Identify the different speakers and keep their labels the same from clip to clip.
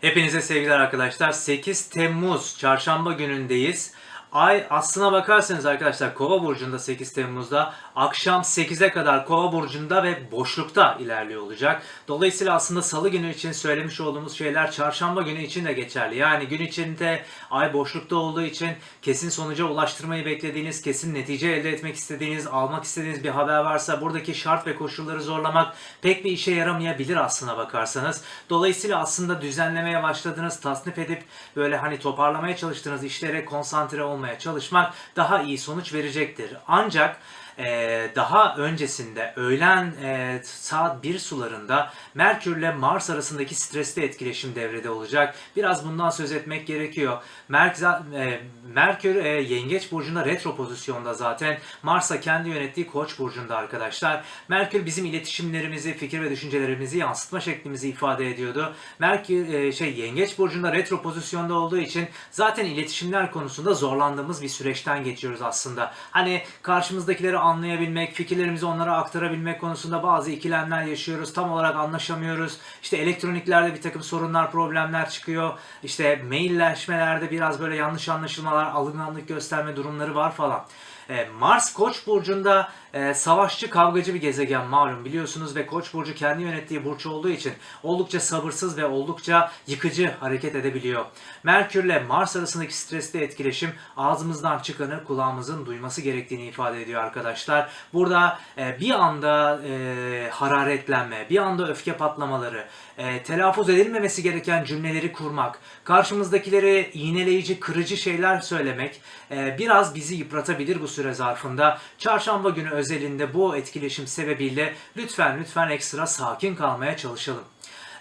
Speaker 1: Hepinize sevgiler arkadaşlar. 8 Temmuz çarşamba günündeyiz. Ay aslına bakarsanız arkadaşlar Kova burcunda 8 Temmuz'da akşam 8'e kadar Kova burcunda ve boşlukta ilerliyor olacak. Dolayısıyla aslında salı günü için söylemiş olduğumuz şeyler çarşamba günü için de geçerli. Yani gün içinde ay boşlukta olduğu için kesin sonuca ulaştırmayı beklediğiniz, kesin netice elde etmek istediğiniz, almak istediğiniz bir haber varsa buradaki şart ve koşulları zorlamak pek bir işe yaramayabilir aslına bakarsanız. Dolayısıyla aslında düzenlemeye başladığınız, tasnif edip böyle hani toparlamaya çalıştığınız işlere konsantre olmaya çalışmak daha iyi sonuç verecektir. Ancak ee, daha öncesinde öğlen e, saat 1 sularında Merkür ile Mars arasındaki stresli etkileşim devrede olacak. Biraz bundan söz etmek gerekiyor. Merk, e, Merkür e, Yengeç burcunda retro pozisyonda zaten. Mars'a kendi yönettiği Koç burcunda arkadaşlar. Merkür bizim iletişimlerimizi, fikir ve düşüncelerimizi yansıtma şeklimizi ifade ediyordu. Merkür e, şey Yengeç burcunda retro pozisyonda olduğu için zaten iletişimler konusunda zorlandığımız bir süreçten geçiyoruz aslında. Hani karşımızdakileri anlayabilmek, fikirlerimizi onlara aktarabilmek konusunda bazı ikilemler yaşıyoruz. Tam olarak anlaşamıyoruz. İşte elektroniklerde bir takım sorunlar, problemler çıkıyor. İşte mailleşmelerde biraz böyle yanlış anlaşılmalar, alınganlık gösterme durumları var falan. E, Mars Koç burcunda e, savaşçı, kavgacı bir gezegen malum biliyorsunuz ve Koç burcu kendi yönettiği burç olduğu için oldukça sabırsız ve oldukça yıkıcı hareket edebiliyor. Merkür ile Mars arasındaki stresli etkileşim ağzımızdan çıkanı kulağımızın duyması gerektiğini ifade ediyor arkadaşlar. Burada e, bir anda e, hararetlenme, bir anda öfke patlamaları, e, telaffuz edilmemesi gereken cümleleri kurmak, karşımızdakilere iğneleyici, kırıcı şeyler söylemek e, biraz bizi yıpratabilir bu süre zarfında. Çarşamba günü özelinde bu etkileşim sebebiyle lütfen lütfen ekstra sakin kalmaya çalışalım.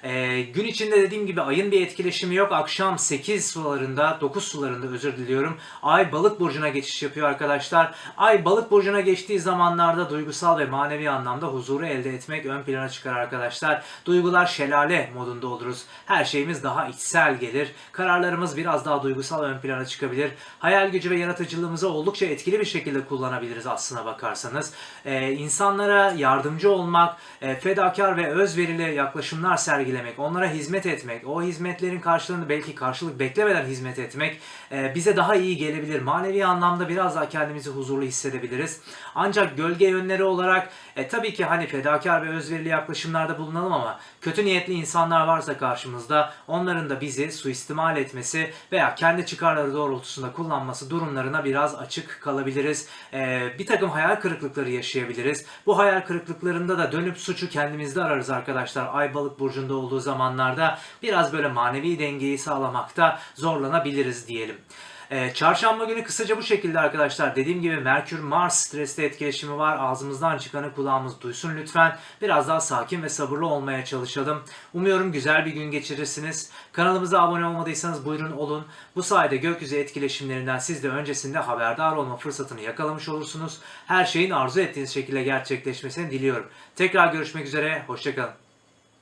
Speaker 1: Ee, gün içinde dediğim gibi ayın bir etkileşimi yok. Akşam 8 sularında, 9 sularında özür diliyorum. Ay balık burcuna geçiş yapıyor arkadaşlar. Ay balık burcuna geçtiği zamanlarda duygusal ve manevi anlamda huzuru elde etmek ön plana çıkar arkadaşlar. Duygular şelale modunda oluruz. Her şeyimiz daha içsel gelir. Kararlarımız biraz daha duygusal ön plana çıkabilir. Hayal gücü ve yaratıcılığımızı oldukça etkili bir şekilde kullanabiliriz aslına bakarsanız. Ee, insanlara yardımcı olmak, e, fedakar ve özverili yaklaşımlar sergilemek sergilemek, onlara hizmet etmek, o hizmetlerin karşılığını belki karşılık beklemeden hizmet etmek e, bize daha iyi gelebilir. Manevi anlamda biraz daha kendimizi huzurlu hissedebiliriz. Ancak gölge yönleri olarak e, tabii ki hani fedakar ve özverili yaklaşımlarda bulunalım ama kötü niyetli insanlar varsa karşımızda onların da bizi suistimal etmesi veya kendi çıkarları doğrultusunda kullanması durumlarına biraz açık kalabiliriz. E, bir takım hayal kırıklıkları yaşayabiliriz. Bu hayal kırıklıklarında da dönüp suçu kendimizde ararız arkadaşlar. Ay balık burcunda olduğu zamanlarda biraz böyle manevi dengeyi sağlamakta zorlanabiliriz diyelim. Ee, çarşamba günü kısaca bu şekilde arkadaşlar. Dediğim gibi Merkür Mars stresli etkileşimi var. Ağzımızdan çıkanı kulağımız duysun lütfen. Biraz daha sakin ve sabırlı olmaya çalışalım. Umuyorum güzel bir gün geçirirsiniz. Kanalımıza abone olmadıysanız buyurun olun. Bu sayede gökyüzü etkileşimlerinden siz de öncesinde haberdar olma fırsatını yakalamış olursunuz. Her şeyin arzu ettiğiniz şekilde gerçekleşmesini diliyorum. Tekrar görüşmek üzere. Hoşçakalın.